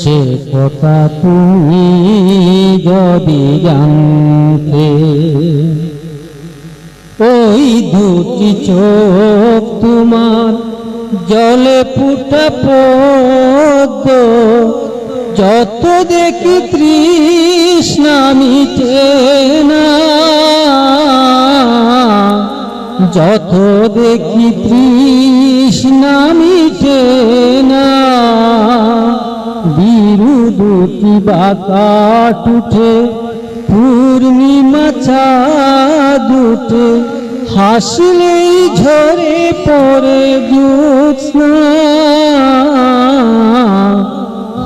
সে কথা তুমি যদি জানতে, ওই দুটি চোখ তোমার জলে ফুটা পদ্ম যত দেখি তৃষ্ণা না, যত দেখি তৃষ্ণা দুটি বাকাট উঠে পূর্ণিমা চাঁদ উঠে হাসলেই ঝরে পড়ে জ্যোৎস্না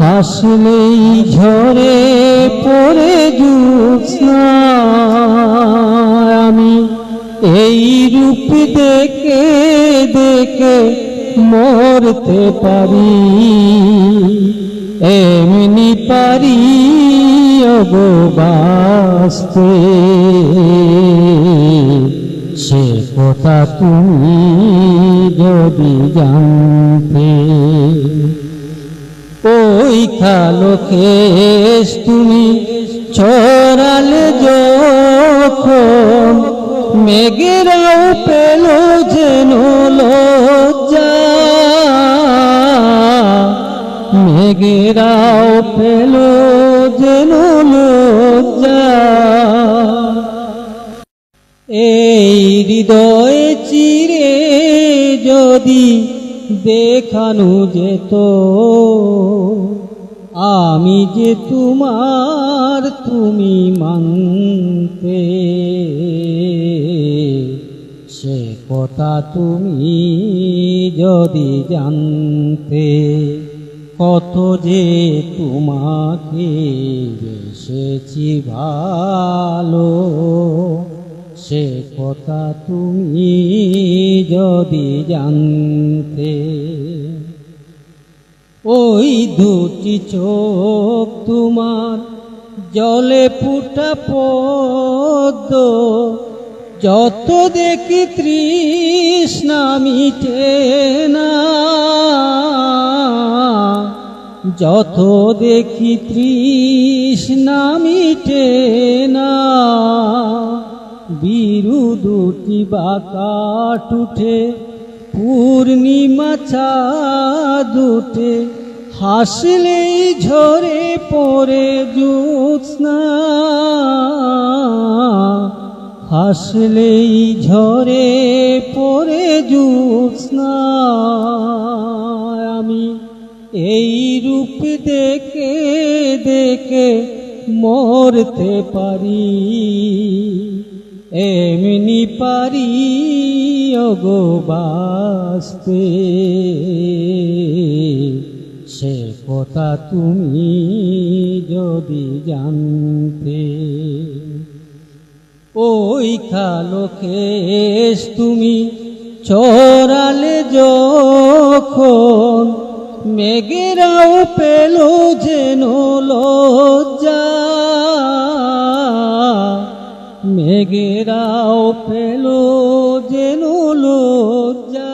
হাসলেই ঝরে পড়ে জ্যোৎস্না আমি এই রূপ দেখে দেখে মরতে পারি। এমনি পারি অগো সে কথা তুমি যদি জানতে, ওই খালো খেস তুমি ছড়ালে যখন, মেঘেরাও পেল যেন লজ্জা মেঘেরাও পেল যেন এই হৃদয় চিরে যদি দেখানো যেত, আমি যে তোমার তুমি মানতে। সে কথা তুমি যদি জানতে। কত যে তোমাকে এসেছি ভালো, সে কথা তুমি যদি জানতে। ওই দুটি চোখ তোমার জলে ফুটা পদ্ম, যত দেখি তৃষ্ণা মিটে। যত দেখি তৃষ্ণা মিটে না, বীরু দুটি বাকাট উঠে পূর্ণিমা উঠে, হাসলেই ঝরে পড়ে জ্যোৎস্না হাসলেই ঝরে পড়ে জ্যোৎস্না আমি এই রূপ দেখে দেখে মরতে পারি। এমনি পারি অগো বাস্তে সে কথা তুমি যদি জানতে, ওই খালো খেস তুমি চড়ালে যখন মেঘেরাও পেল যেন লজ্জা। মেঘেরাও পেল যেন লজ্জা।